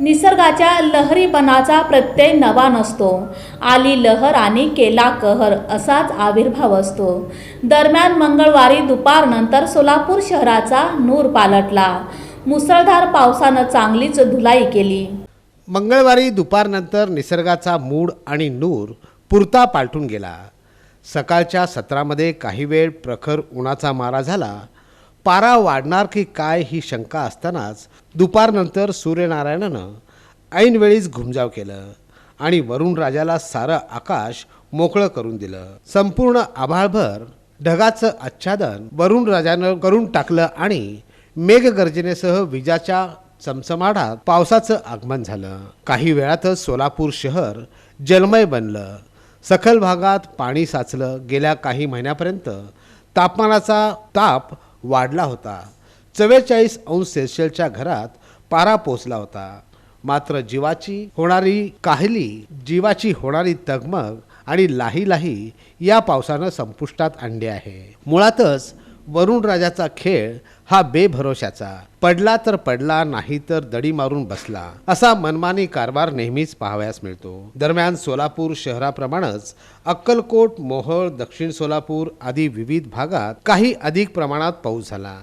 निसर्गाच्या लहरीपणाचा प्रत्यय नवा नसतो. आली लहर आणि केला कहर असाच आविर्भाव असतो. दरम्यान मंगळवारी दुपारनंतर सोलापूर शहराचा नूर पालटला. मुसळधार पावसानं चांगलीच धुलाई केली. मंगळवारी दुपारनंतर निसर्गाचा मूड आणि नूर पुरता पालटून गेला. सकाळच्या सत्रामध्ये काही वेळ प्रखर उन्हाचा मारा झाला. पारा वाढणार की काय ही शंका असतानाच दुपारनंतर सूर्यनारायणानं ऐनवेळीच घुमजाव केलं आणि वरुण राजाला सारं आकाश मोकळं करून दिलं. संपूर्ण आभाळभर ढगाचं आच्छादन वरुण राजानं करून टाकलं आणि मेघगर्जनेसह विजाच्या चमचमाटात पावसाचं आगमन झालं. काही वेळातच सोलापूर शहर जलमय बनलं. सखल भागात पाणी साचलं. गेल्या काही महिन्यापर्यंत तापमानाचा ताप वाढला होता. चव्वेचाळीस अंश सेल्शियसच्या घरात पारा पोचला होता. मात्र जीवाची होणारी काहली जीवाची होणारी तगमग आणि लाही लाही या पावसानं संपुष्टात आणली आहे. मुळातच वरुण राजाचा खेळ हा बेभरोशाचा पडला तर पडला नाही तर दडी मारून बसला. असा मनमानी कारभार नेहमीच पाहावयास मिळतो. दरम्यान सोलापूर शहराप्रमाणेच अक्कलकोट मोहोळ दक्षिण सोलापूर आदी विविध भागात काही अधिक प्रमाणात पाऊस झाला.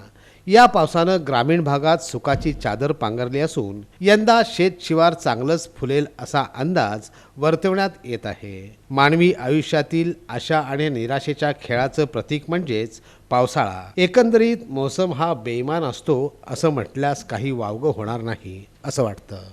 या पावसानं ग्रामीण भागात सुखाची चादर पांघरली असून यंदा शेतशिवार चांगलंच फुलेल असा अंदाज वर्तवण्यात येत आहे. मानवी आयुष्यातील आशा आणि निराशेच्या खेळाचं प्रतीक म्हणजेच पावसाळा. एकंदरीत मोसम हा बेईमान असतो असं म्हटल्यास काही वावगं होणार नाही असं वाटतं.